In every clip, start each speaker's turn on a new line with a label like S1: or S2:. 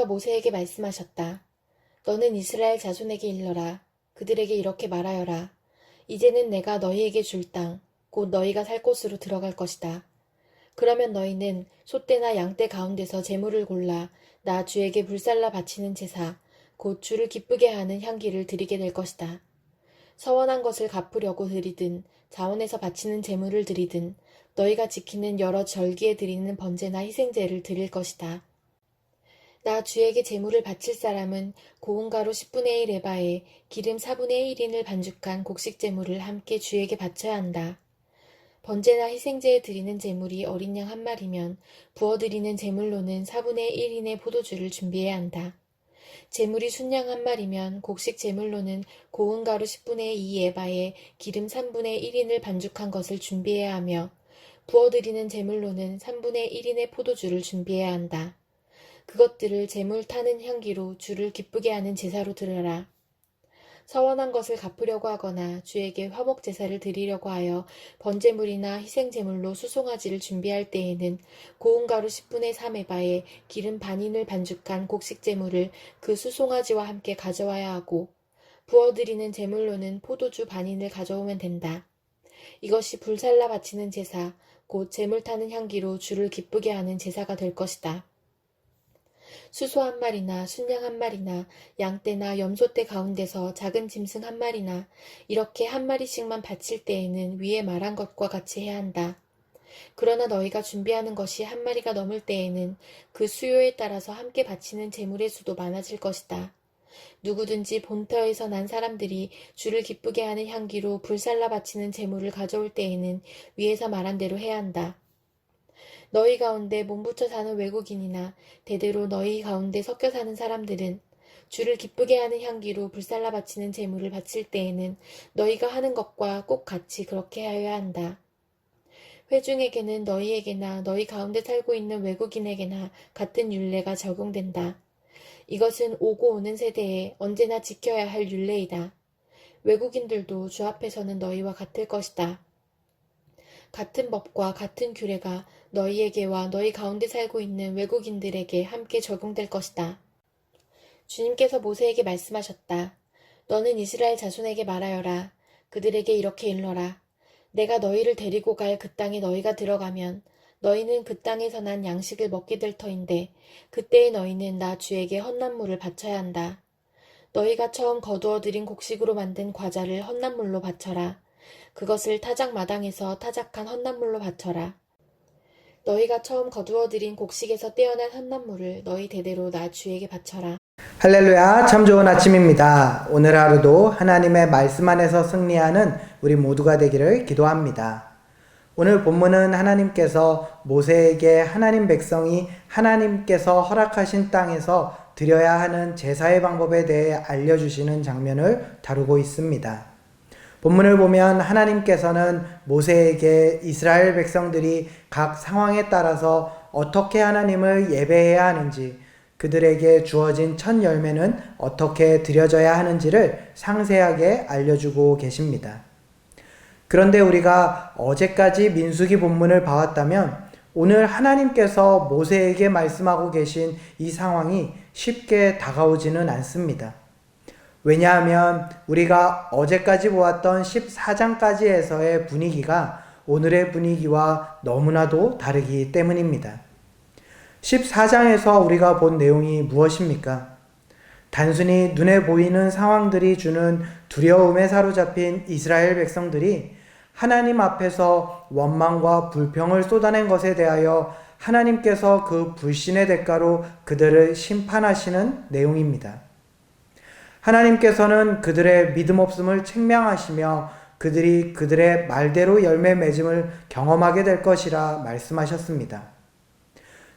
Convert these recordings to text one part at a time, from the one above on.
S1: 주님께서 모세에게 말씀하셨다. 너는 이스라엘 자손에게 일러라. 그들에게 이렇게 말하여라. 이제는 내가 너희에게 줄 땅, 곧 너희가 살 곳으로 들어갈 것이다. 그러면 너희는 소떼나 양떼 가운데서 재물을 골라 나 주에게 불살라 바치는 제사, 곧 주를 기쁘게 하는 향기를 드리게 될 것이다. 서원한 것을 갚으려고 드리든 자원에서 바치는 재물을 드리든 너희가 지키는 여러 절기에 드리는 번제나 희생제를 드릴 것이다. 나 주에게 재물을 바칠 사람은 고운 가루 10분의 1 에바에 기름 4분의 1인을 반죽한 곡식 재물을 함께 주에게 바쳐야 한다. 번제나 희생제에 드리는 재물이 어린 양 한 마리면 부어드리는 재물로는 4분의 1인의 포도주를 준비해야 한다. 재물이 순양 한 마리면 곡식 재물로는 고운 가루 10분의 2 에바에 기름 3분의 1인을 반죽한 것을 준비해야 하며 부어드리는 재물로는 3분의 1인의 포도주를 준비해야 한다. 그것들을 재물 타는 향기로 주를 기쁘게 하는 제사로 드려라. 서원한 것을 갚으려고 하거나 주에게 화목 제사를 드리려고 하여 번제물이나 희생 제물로 수송아지를 준비할 때에는 고운 가루 10분의 3에 바에 기름 반인을 반죽한 곡식 제물을 그 수송아지와 함께 가져와야 하고 부어드리는 제물로는 포도주 반인을 가져오면 된다. 이것이 불살라 바치는 제사, 곧 제물 타는 향기로 주를 기쁘게 하는 제사가 될 것이다. 수소 한 마리나 순양 한 마리나 양떼나 염소떼 가운데서 작은 짐승 한 마리나 이렇게 한 마리씩만 바칠 때에는 위에 말한 것과 같이 해야 한다. 그러나 너희가 준비하는 것이 한 마리가 넘을 때에는 그 수요에 따라서 함께 바치는 재물의 수도 많아질 것이다. 누구든지 본터에서 난 사람들이 주를 기쁘게 하는 향기로 불살라 바치는 재물을 가져올 때에는 위에서 말한 대로 해야 한다. 너희 가운데 몸붙여 사는 외국인이나 대대로 너희 가운데 섞여 사는 사람들은 주를 기쁘게 하는 향기로 불살라 바치는 제물을 바칠 때에는 너희가 하는 것과 꼭 같이 그렇게 하여야 한다. 회중에게는 너희에게나 너희 가운데 살고 있는 외국인에게나 같은 율례가 적용된다. 이것은 오고 오는 세대에 언제나 지켜야 할 율례이다. 외국인들도 주 앞에서는 너희와 같을 것이다. 같은 법과 같은 규례가 너희에게와 너희 가운데 살고 있는 외국인들에게 함께 적용될 것이다. 주님께서 모세에게 말씀하셨다. 너는 이스라엘 자손에게 말하여라. 그들에게 이렇게 일러라. 내가 너희를 데리고 갈 그 땅에 너희가 들어가면 너희는 그 땅에서 난 양식을 먹게 될 터인데 그때에 너희는 나 주에게 헌난물을 바쳐야 한다. 너희가 처음 거두어 들인 곡식으로 만든 과자를 헌난물로 바쳐라. 그것을 타작 마당에서 타작한 헌난물로 바쳐라. 너희가 처음 거두어 들인 곡식에서 떼어난 헌난물을 너희 대대로 나 주에게 바쳐라.
S2: 할렐루야, 참 좋은 아침입니다. 오늘 하루도 하나님의 말씀 안에서 승리하는 우리 모두가 되기를 기도합니다. 오늘 본문은 하나님께서 모세에게 하나님 백성이 하나님께서 허락하신 땅에서 드려야 하는 제사의 방법에 대해 알려주시는 장면을 다루고 있습니다. 본문을 보면 하나님께서는 모세에게 이스라엘 백성들이 각 상황에 따라서 어떻게 하나님을 예배해야 하는지, 그들에게 주어진 첫 열매는 어떻게 드려져야 하는지를 상세하게 알려주고 계십니다. 그런데 우리가 어제까지 민수기 본문을 봐왔다면 오늘 하나님께서 모세에게 말씀하고 계신 이 상황이 쉽게 다가오지는 않습니다. 왜냐하면 우리가 어제까지 보았던 14장까지에서의 분위기가 오늘의 분위기와 너무나도 다르기 때문입니다. 14장에서 우리가 본 내용이 무엇입니까? 단순히 눈에 보이는 상황들이 주는 두려움에 사로잡힌 이스라엘 백성들이 하나님 앞에서 원망과 불평을 쏟아낸 것에 대하여 하나님께서 그 불신의 대가로 그들을 심판하시는 내용입니다. 하나님께서는 그들의 믿음 없음을 책명하시며 그들이 그들의 말대로 열매 맺음을 경험하게 될 것이라 말씀하셨습니다.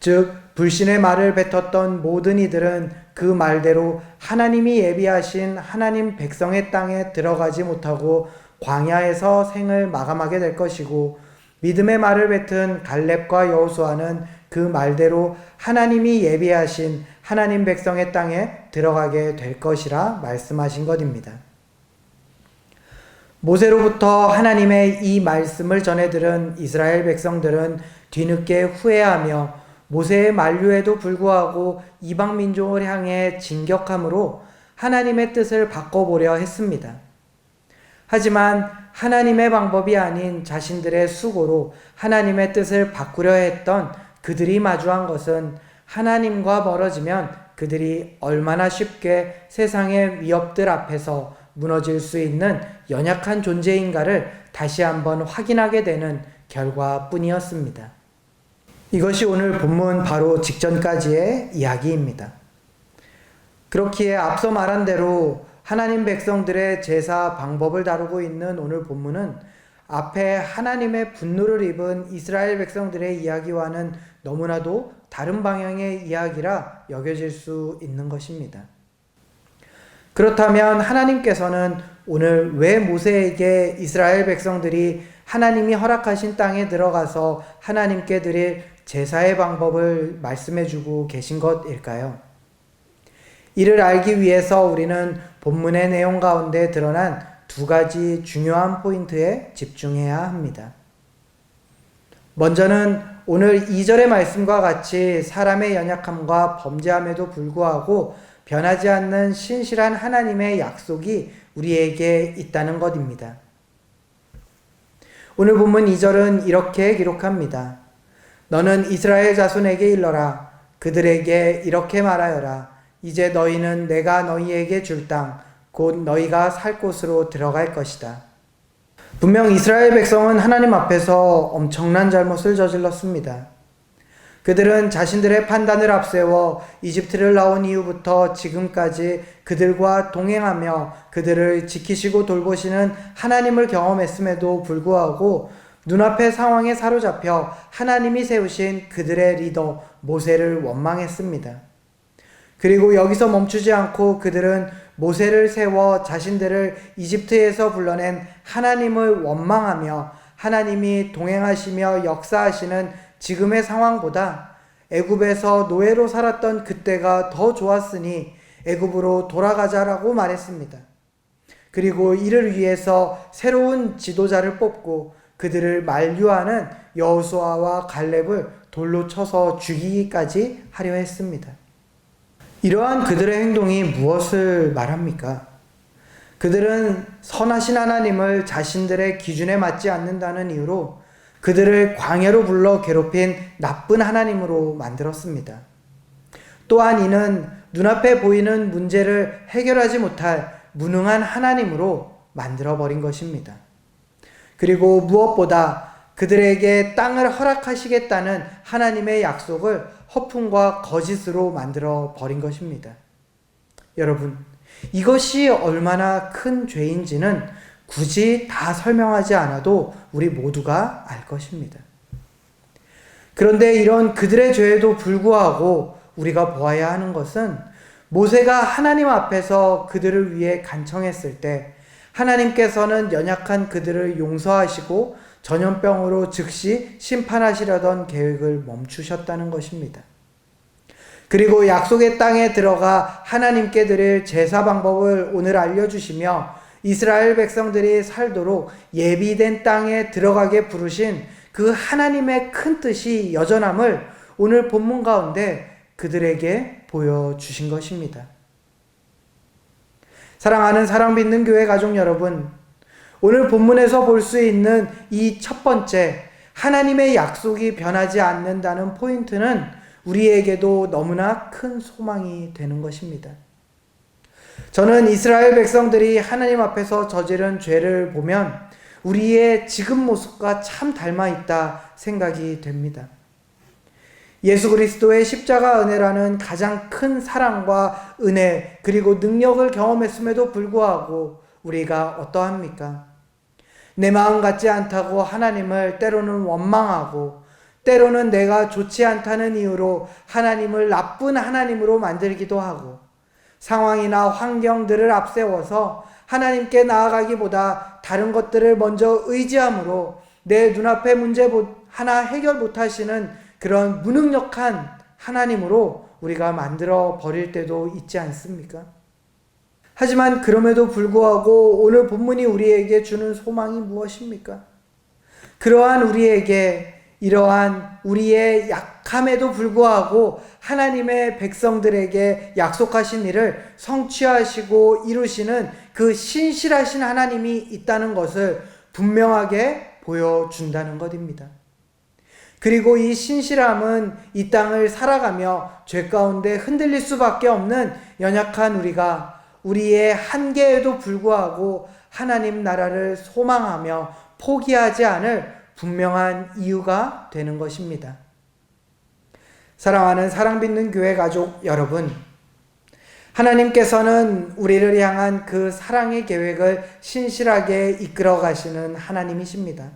S2: 즉, 불신의 말을 뱉었던 모든 이들은 그 말대로 하나님이 예비하신 하나님 백성의 땅에 들어가지 못하고 광야에서 생을 마감하게 될 것이고 믿음의 말을 뱉은 갈렙과 여호수아는 그 말대로 하나님이 예비하신 하나님 백성의 땅에 들어가게 될 것이라 말씀하신 것입니다. 모세로부터 하나님의 이 말씀을 전해 들은 이스라엘 백성들은 뒤늦게 후회하며 모세의 만류에도 불구하고 이방 민족을 향해 진격함으로 하나님의 뜻을 바꿔보려 했습니다. 하지만 하나님의 방법이 아닌 자신들의 수고로 하나님의 뜻을 바꾸려 했던 그들이 마주한 것은 하나님과 멀어지면 그들이 얼마나 쉽게 세상의 위협들 앞에서 무너질 수 있는 연약한 존재인가를 다시 한번 확인하게 되는 결과뿐이었습니다. 이것이 오늘 본문 바로 직전까지의 이야기입니다. 그렇기에 앞서 말한 대로 하나님 백성들의 제사 방법을 다루고 있는 오늘 본문은 앞에 하나님의 분노를 입은 이스라엘 백성들의 이야기와는 너무나도 다른 방향의 이야기라 여겨질 수 있는 것입니다. 그렇다면 하나님께서는 오늘 왜 모세에게 이스라엘 백성들이 하나님이 허락하신 땅에 들어가서 하나님께 드릴 제사의 방법을 말씀해 주고 계신 것일까요? 이를 알기 위해서 우리는 본문의 내용 가운데 드러난 두 가지 중요한 포인트에 집중해야 합니다. 먼저는 오늘 2절의 말씀과 같이 사람의 연약함과 범죄함에도 불구하고 변하지 않는 신실한 하나님의 약속이 우리에게 있다는 것입니다. 오늘 본문 2절은 이렇게 기록합니다. 너는 이스라엘 자손에게 일러라. 그들에게 이렇게 말하여라. 이제 너희는 내가 너희에게 줄 땅, 곧 너희가 살 곳으로 들어갈 것이다. 분명 이스라엘 백성은 하나님 앞에서 엄청난 잘못을 저질렀습니다. 그들은 자신들의 판단을 앞세워 이집트를 나온 이후부터 지금까지 그들과 동행하며 그들을 지키시고 돌보시는 하나님을 경험했음에도 불구하고 눈앞의 상황에 사로잡혀 하나님이 세우신 그들의 리더 모세를 원망했습니다. 그리고 여기서 멈추지 않고 그들은 모세를 세워 자신들을 이집트에서 불러낸 하나님을 원망하며 하나님이 동행하시며 역사하시는 지금의 상황보다 애굽에서 노예로 살았던 그때가 더 좋았으니 애굽으로 돌아가자라고 말했습니다. 그리고 이를 위해서 새로운 지도자를 뽑고 그들을 만류하는 여호수아와 갈렙을 돌로 쳐서 죽이기까지 하려 했습니다. 이러한 그들의 행동이 무엇을 말합니까? 그들은 선하신 하나님을 자신들의 기준에 맞지 않는다는 이유로 그들을 광야로 불러 괴롭힌 나쁜 하나님으로 만들었습니다. 또한 이는 눈앞에 보이는 문제를 해결하지 못할 무능한 하나님으로 만들어버린 것입니다. 그리고 무엇보다 그들에게 땅을 허락하시겠다는 하나님의 약속을 허풍과 거짓으로 만들어 버린 것입니다. 여러분, 이것이 얼마나 큰 죄인지는 굳이 다 설명하지 않아도 우리 모두가 알 것입니다. 그런데 이런 그들의 죄에도 불구하고 우리가 보아야 하는 것은 모세가 하나님 앞에서 그들을 위해 간청했을 때 하나님께서는 연약한 그들을 용서하시고 전염병으로 즉시 심판하시려던 계획을 멈추셨다는 것입니다. 그리고 약속의 땅에 들어가 하나님께 드릴 제사 방법을 오늘 알려주시며 이스라엘 백성들이 살도록 예비된 땅에 들어가게 부르신 그 하나님의 큰 뜻이 여전함을 오늘 본문 가운데 그들에게 보여주신 것입니다. 사랑하는 사랑 믿는 교회 가족 여러분, 오늘 본문에서 볼 수 있는 이 첫 번째 하나님의 약속이 변하지 않는다는 포인트는 우리에게도 너무나 큰 소망이 되는 것입니다. 저는 이스라엘 백성들이 하나님 앞에서 저지른 죄를 보면 우리의 지금 모습과 참 닮아 있다 생각이 됩니다. 예수 그리스도의 십자가 은혜라는 가장 큰 사랑과 은혜 그리고 능력을 경험했음에도 불구하고 우리가 어떠합니까? 내 마음 같지 않다고 하나님을 때로는 원망하고 때로는 내가 좋지 않다는 이유로 하나님을 나쁜 하나님으로 만들기도 하고 상황이나 환경들을 앞세워서 하나님께 나아가기보다 다른 것들을 먼저 의지함으로 내 눈앞의 문제 하나 해결 못하시는 그런 무능력한 하나님으로 우리가 만들어 버릴 때도 있지 않습니까? 하지만 그럼에도 불구하고 오늘 본문이 우리에게 주는 소망이 무엇입니까? 그러한 우리에게 이러한 우리의 약함에도 불구하고 하나님의 백성들에게 약속하신 일을 성취하시고 이루시는 그 신실하신 하나님이 있다는 것을 분명하게 보여준다는 것입니다. 그리고 이 신실함은 이 땅을 살아가며 죄 가운데 흔들릴 수밖에 없는 연약한 우리가 우리의 한계에도 불구하고 하나님 나라를 소망하며 포기하지 않을 분명한 이유가 되는 것입니다. 사랑하는 사랑받는 교회 가족 여러분, 하나님께서는 우리를 향한 그 사랑의 계획을 신실하게 이끌어 가시는 하나님이십니다.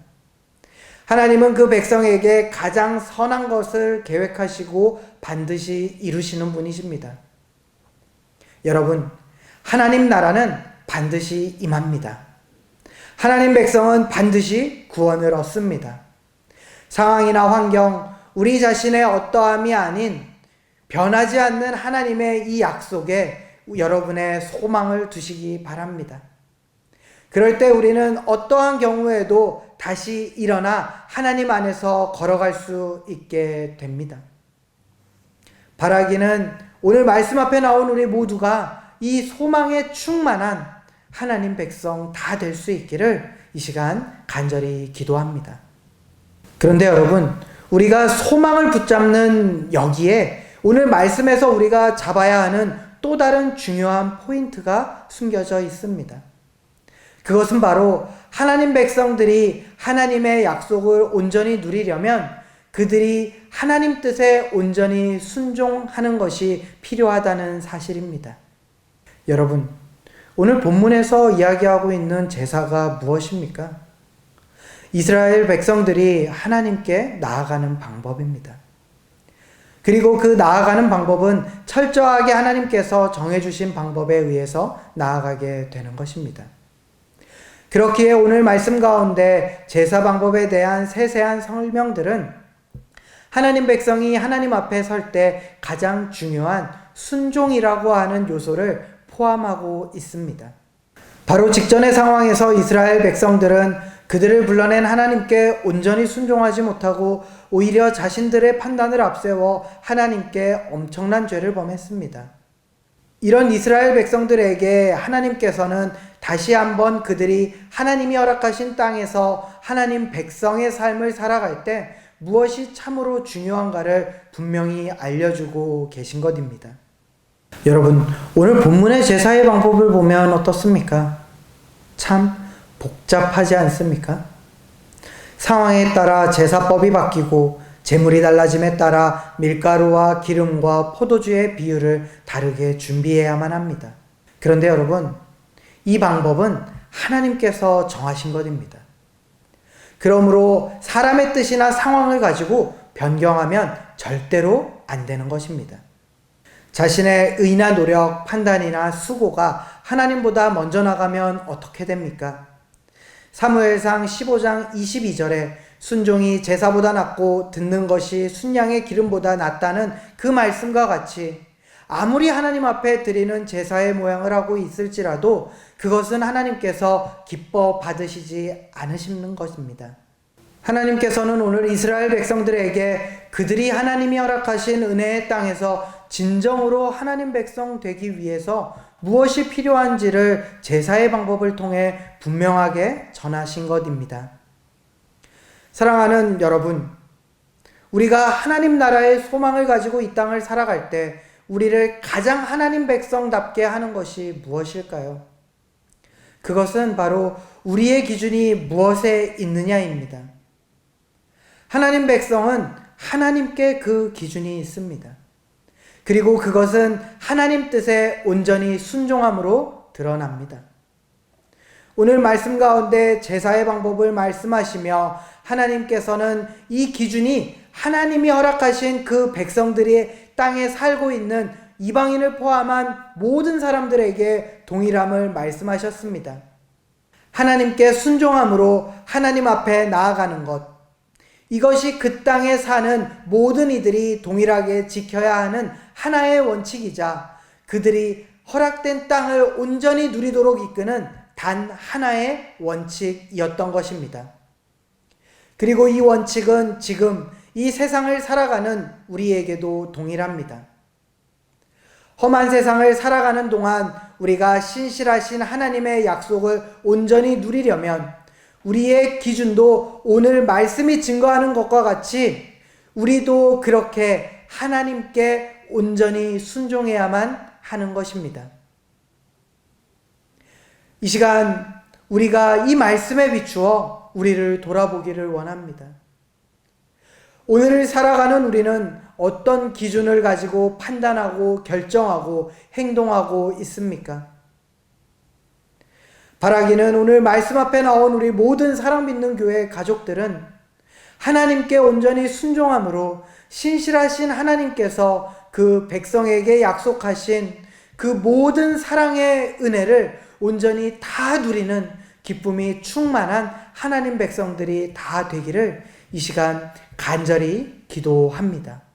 S2: 하나님은 그 백성에게 가장 선한 것을 계획하시고 반드시 이루시는 분이십니다. 여러분, 하나님 나라는 반드시 임합니다. 하나님 백성은 반드시 구원을 얻습니다. 상황이나 환경, 우리 자신의 어떠함이 아닌 변하지 않는 하나님의 이 약속에 여러분의 소망을 두시기 바랍니다. 그럴 때 우리는 어떠한 경우에도 다시 일어나 하나님 안에서 걸어갈 수 있게 됩니다. 바라기는 오늘 말씀 앞에 나온 우리 모두가 이 소망에 충만한 하나님 백성 다 될 수 있기를 이 시간 간절히 기도합니다. 그런데 여러분, 우리가 소망을 붙잡는 여기에 오늘 말씀에서 우리가 잡아야 하는 또 다른 중요한 포인트가 숨겨져 있습니다. 그것은 바로 하나님 백성들이 하나님의 약속을 온전히 누리려면 그들이 하나님 뜻에 온전히 순종하는 것이 필요하다는 사실입니다. 여러분, 오늘 본문에서 이야기하고 있는 제사가 무엇입니까? 이스라엘 백성들이 하나님께 나아가는 방법입니다. 그리고 그 나아가는 방법은 철저하게 하나님께서 정해주신 방법에 의해서 나아가게 되는 것입니다. 그렇기에 오늘 말씀 가운데 제사 방법에 대한 세세한 설명들은 하나님 백성이 하나님 앞에 설 때 가장 중요한 순종이라고 하는 요소를 포함하고 있습니다. 바로 직전의 상황에서 이스라엘 백성들은 그들을 불러낸 하나님께 온전히 순종하지 못하고 오히려 자신들의 판단을 앞세워 하나님께 엄청난 죄를 범했습니다. 이런 이스라엘 백성들에게 하나님께서는 다시 한번 그들이 하나님이 허락하신 땅에서 하나님 백성의 삶을 살아갈 때 무엇이 참으로 중요한가를 분명히 알려주고 계신 것입니다. 여러분, 오늘 본문의 제사의 방법을 보면 어떻습니까? 참 복잡하지 않습니까? 상황에 따라 제사법이 바뀌고 재물이 달라짐에 따라 밀가루와 기름과 포도주의 비율을 다르게 준비해야만 합니다. 그런데 여러분, 이 방법은 하나님께서 정하신 것입니다. 그러므로 사람의 뜻이나 상황을 가지고 변경하면 절대로 안 되는 것입니다. 자신의 의나 노력, 판단이나 수고가 하나님보다 먼저 나가면 어떻게 됩니까? 사무엘상 15장 22절에 순종이 제사보다 낫고 듣는 것이 순양의 기름보다 낫다는 그 말씀과 같이 아무리 하나님 앞에 드리는 제사의 모양을 하고 있을지라도 그것은 하나님께서 기뻐 받으시지 않으시는 것입니다. 하나님께서는 오늘 이스라엘 백성들에게 그들이 하나님이 허락하신 은혜의 땅에서 진정으로 하나님 백성 되기 위해서 무엇이 필요한지를 제사의 방법을 통해 분명하게 전하신 것입니다. 사랑하는 여러분, 우리가 하나님 나라의 소망을 가지고 이 땅을 살아갈 때 우리를 가장 하나님 백성답게 하는 것이 무엇일까요? 그것은 바로 우리의 기준이 무엇에 있느냐입니다. 하나님 백성은 하나님께 그 기준이 있습니다. 그리고 그것은 하나님 뜻에 온전히 순종함으로 드러납니다. 오늘 말씀 가운데 제사의 방법을 말씀하시며 하나님께서는 이 기준이 하나님이 허락하신 그 백성들이 땅에 살고 있는 이방인을 포함한 모든 사람들에게 동일함을 말씀하셨습니다. 하나님께 순종함으로 하나님 앞에 나아가는 것. 이것이 그 땅에 사는 모든 이들이 동일하게 지켜야 하는 하나의 원칙이자 그들이 허락된 땅을 온전히 누리도록 이끄는 단 하나의 원칙이었던 것입니다. 그리고 이 원칙은 지금 이 세상을 살아가는 우리에게도 동일합니다. 험한 세상을 살아가는 동안 우리가 신실하신 하나님의 약속을 온전히 누리려면 우리의 기준도 오늘 말씀이 증거하는 것과 같이 우리도 그렇게 하나님께 온전히 순종해야만 하는 것입니다. 이 시간 우리가 이 말씀에 비추어 우리를 돌아보기를 원합니다. 오늘을 살아가는 우리는 어떤 기준을 가지고 판단하고 결정하고 행동하고 있습니까? 바라기는 오늘 말씀 앞에 나온 우리 모든 사랑 믿는 교회 가족들은 하나님께 온전히 순종함으로 신실하신 하나님께서 그 백성에게 약속하신 그 모든 사랑의 은혜를 온전히 다 누리는 기쁨이 충만한 하나님 백성들이 다 되기를 이 시간 간절히 기도합니다.